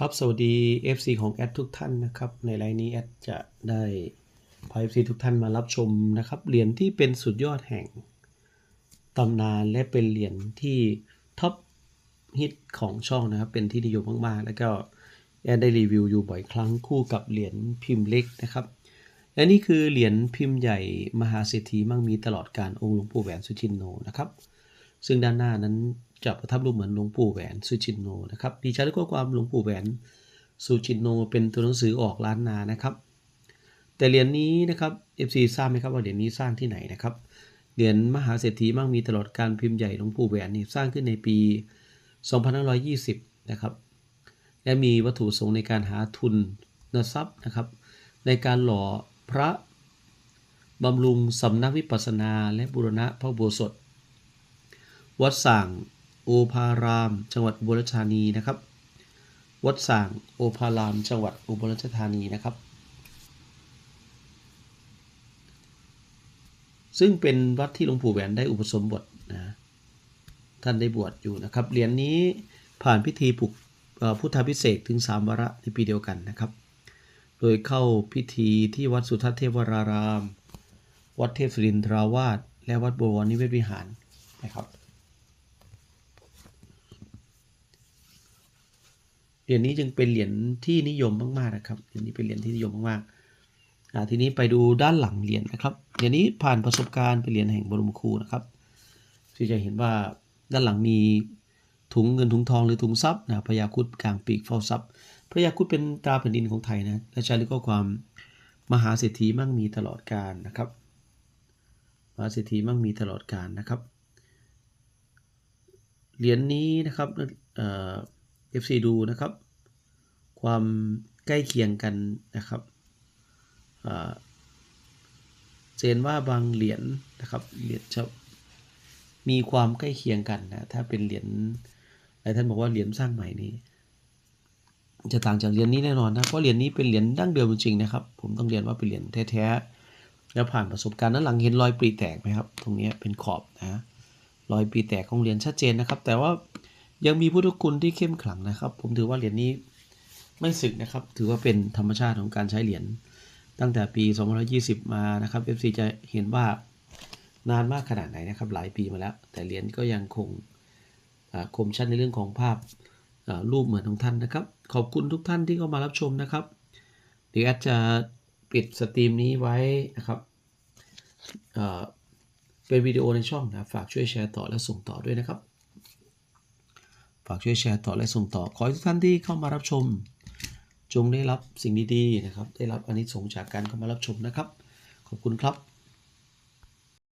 ครับ สวัสดี FC ของแอดทุกท่านนะครับ ในไลน์นี้แอดจะได้พา FC ทุกท่านมารับชมนะครับ เหรียญที่เป็นสุดยอดแห่งตำนานและเป็นเหรียญที่ท็อปฮิตของช่องนะครับ เป็นที่นิยมมากๆ แล้วก็แอดได้รีวิวอยู่บ่อยครั้งคู่กับเหรียญพิมพ์เล็กนะครับ และนี่คือเหรียญพิมพ์ใหญ่มหาเศรษฐีมั่งมีตลอดการองค์หลวงปู่แหวนสุชินโนนะครับ ซึ่งด้านหน้านั้นจะประทับรูปเหมือนหลวงปู่แหวนสุจินโนนะครับดีใจด้วยข้อความหลวงปู่แหวนสุจินโน เป็นตัวหนังสือออกล้านนานะครับ แต่เหรียญนี้นะครับ FC ทราบไหมครับว่าเหรียญนี้สร้างที่ไหนนะครับเหรียญมหาเศรษฐีมั่งมีตลอดการพิมพ์ใหญ่หลวงปู่แหวนนี่สร้างขึ้นในปี 2520 นะครับ และมีวัตถุประสงค์ในการหาทุนนทรัพย์นะครับ ในการหล่อพระบำรุงสำนักวิปัสสนาและบูรณะพระอุโบสถ วัดส่างโอภาราม จังหวัดอุบลราชธานีนะครับ วัดส่างโอภาราม จังหวัดอุบลราชธานีนะครับ ซึ่งเป็นวัดที่หลวงปู่แหวนได้อุปสมบทนะท่านได้บวชอยู่นะครับเหรียญนนี้ผ่านพิธีปลุกพุทธพิเศษถึงสามวาระในปีเดียวกันนะครับ โดยเข้าพิธีที่วัดสุทัศน์เทวราราม วัดเทพสุรินทราวาสและวัดบวรนิเวศวิหารนะครับ เหรียญนี้จึงเป็นเหรียญที่นิยมมากๆนะครับ เหรียญนี้เป็นเหรียญที่นิยมมากๆอ่าทีนี้ไปดูด้านหลังเหรียญนะครับ เหรียญนี้ผ่านประสบการณ์เป็นเหรียญแห่งบรมครูนะครับ ที่จะเห็นว่าด้านหลังมีถุงเงินถุงทองหรือถุงทรัพย์นะพญาคุดกลางปีกเฝ้าทรัพย์พญาคุดเป็นตราแผ่นดินของไทยนะและใช้ด้วยข้อความมหาเศรษฐีมั่งมีตลอดกาลนะครับ มหาเศรษฐีมั่งมีตลอดกาลนะครับ เหรียญนี้นะครับ เอ่อฟซีดูนะครับ ความใกล้เคียงกันนะครับเจนว่าบางเหรียญนะครับเหรียญจะมีความใกล้เคียงกันนะถ้าเป็นเหรียญหลายท่านบอกว่าเหรียญสร้างใหม่นี้ จะต่างจากเหรียญนี้แน่นอนนะเพราะเหรียญนี้เป็นเหรียญดั้งเดิมจริงๆนะครับ ผมต้องเรียนว่าเป็นเหรียญแท้ๆแล้วผ่านประสบการณ์นั้นหลังเห็นรอยปรีแตกไหมครับ ตรงนี้เป็นขอบนะรอยปรีแตกของเหรียญชัดเจนนะครับ แต่ว่า ยังมีพุทธคุณที่เข้มขลังนะครับ ผมถือว่าเหรียญนี้ไม่สึกนะครับ ถือว่าเป็นธรรมชาติของการใช้เหรียญตั้งแต่ปี2520 มานะครับ FC จะเห็นว่านานมากขนาดไหนนะครับ หลายปีมาแล้ว แต่เหรียญก็ยังคงคมชัดในเรื่องของภาพรูปเหมือนของท่านนะครับ ขอบคุณทุกท่านที่เข้ามารับชมนะครับเดี๋ยวแอดจะปิดสตรีมนี้ไว้นะครับเป็นวิดีโอในช่องนะฝากช่วยแชร์ต่อและส่งต่อด้วยนะครับ ฝากช่วยแชร์ต่อและส่งต่อ ขอให้ทุกท่านที่เข้ามารับชม จงได้รับสิ่งดีๆนะครับ ได้รับอานิสงส์จากการเข้ามารับชมนะครับ ขอบคุณครับ